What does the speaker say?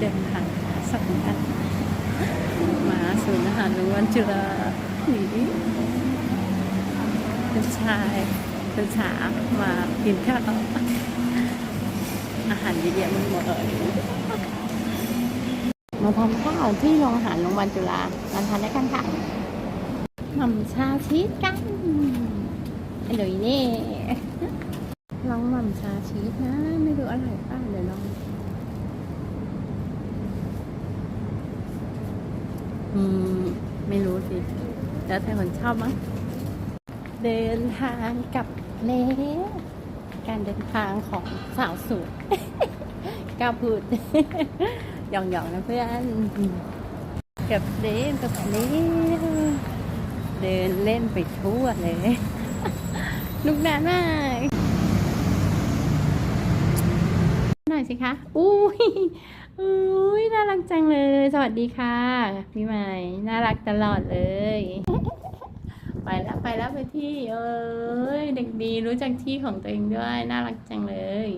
เดินทางสักกันมาศูนย์อาหารโรงพยาบาลจุฬานี่เป็นชายเป็นสาวมากินข้าวอาหารเยอะแยะมันหมดเลยมาทานข้าวที่โรงอาหารโรงพยาบาลจุฬามาทานด้วยกันค่ะหม่ำชาชีสกันอร่อยแน่ลองหม่ำชาชีสนะ ไม่รู้อร่อยป่ะเดี๋ยวลอง อืม ไม่รู้สิ แล้วแต่คนชอบมั้ง เดินทางกับแล้การเดินทางของสาวสวยกล้าพูดหยองๆนะเพื่อนกับเล่นกับเล่นเดินเล่นไปทั่วเลยลูกนานมากหน่อยสิคะ อุ้ยอุ้ยน่ารักจังเลย สวัสดีค่ะพี่ใหม่น่ารักตลอดเลย ไปแล้วไปแล้วไปที่ เอ้ยเด็กดีรู้จักที่ของตัวเองด้วย น่ารักจังเลย